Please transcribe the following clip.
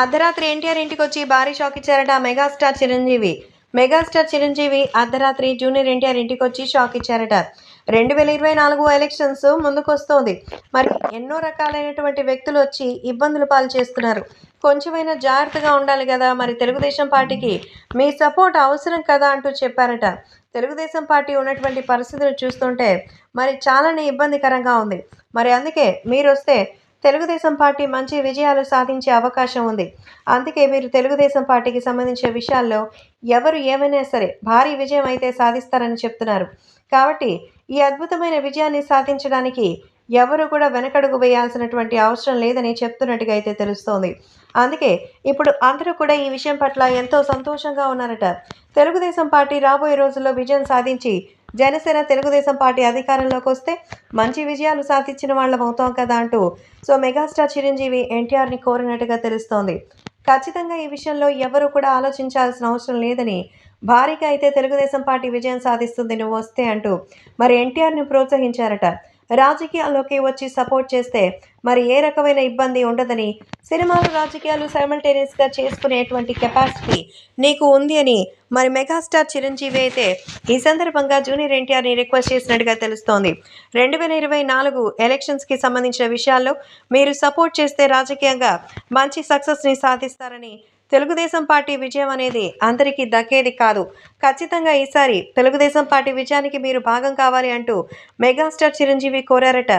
అర్ధరాత్రి ఎన్టీఆర్ ఇంటికి వచ్చి భారీ షాక్ ఇచ్చారట మెగాస్టార్ చిరంజీవి. మెగాస్టార్ చిరంజీవి అర్ధరాత్రి జూనియర్ ఎన్టీఆర్ ఇంటికి వచ్చి షాక్ ఇచ్చారట. రెండు వేల ఇరవై నాలుగు ఎలక్షన్స్ ముందుకొస్తోంది. మరి ఎన్నో రకాలైనటువంటి వ్యక్తులు వచ్చి ఇబ్బందులు పాలు చేస్తున్నారు. కొంచెమైనా జాగ్రత్తగా ఉండాలి కదా మరి తెలుగుదేశం పార్టీకి. మీ సపోర్ట్ అవసరం కదా అంటూ చెప్పారట. తెలుగుదేశం పార్టీ ఉన్నటువంటి పరిస్థితులు చూస్తుంటే మరి చాలానే ఇబ్బందికరంగా ఉంది. మరి అందుకే మీరు వస్తే తెలుగుదేశం పార్టీ మంచి విజయాలు సాధించే అవకాశం ఉంది. అందుకే మీరు తెలుగుదేశం పార్టీకి సంబంధించిన విషయాల్లో ఎవరు ఏమైనా సరే భారీ విజయం అయితే సాధిస్తారని చెప్తున్నారు. కాబట్టి ఈ అద్భుతమైన విజయాన్ని సాధించడానికి ఎవరు కూడా వెనకడుగు వేయాల్సినటువంటి అవసరం లేదని చెప్తున్నట్టుగా అయితే తెలుస్తోంది. అందుకే ఇప్పుడు అందరూ కూడా ఈ విషయం పట్ల ఎంతో సంతోషంగా ఉన్నారట. తెలుగుదేశం పార్టీ రాబోయే రోజుల్లో విజయం సాధించి జనసేన తెలుగుదేశం పార్టీ అధికారంలోకి వస్తే మంచి విజయాలు సాధించిన వాళ్ళం అవుతాం కదా అంటూ సో మెగాస్టార్ చిరంజీవి ఎన్టీఆర్ని కోరినట్టుగా తెలుస్తోంది. ఖచ్చితంగా ఈ విషయంలో ఎవరు కూడా ఆలోచించాల్సిన అవసరం లేదని భారీగా అయితే తెలుగుదేశం పార్టీ విజయం సాధిస్తుంది నువ్వు వస్తే అంటూ మరి ఎన్టీఆర్ని ప్రోత్సహించారట. రాజకీయాల్లోకి వచ్చి సపోర్ట్ చేస్తే మరి ఏ రకమైన ఇబ్బంది ఉండదని సినిమాలు రాజకీయాలు సైమల్టేనియస్గా చేసుకునేటువంటి కెపాసిటీ నీకు ఉంది అని మరి మెగాస్టార్ చిరంజీవి అయితే ఈ సందర్భంగా జూనియర్ ఎన్టీఆర్ని రిక్వెస్ట్ చేసినట్టుగా తెలుస్తోంది. రెండు వేల ఇరవై నాలుగు ఎలక్షన్స్కి సంబంధించిన విషయాల్లో మీరు సపోర్ట్ చేస్తే రాజకీయంగా మంచి సక్సెస్ని సాధిస్తారని తెలుగుదేశం పార్టీ విజయం అనేది అందరికీ దక్కేది కాదు. ఖచ్చితంగా ఈసారి తెలుగుదేశం పార్టీ విజయానికి మీరు భాగం కావాలి అంటూ మెగాస్టార్ చిరంజీవి కోరారట.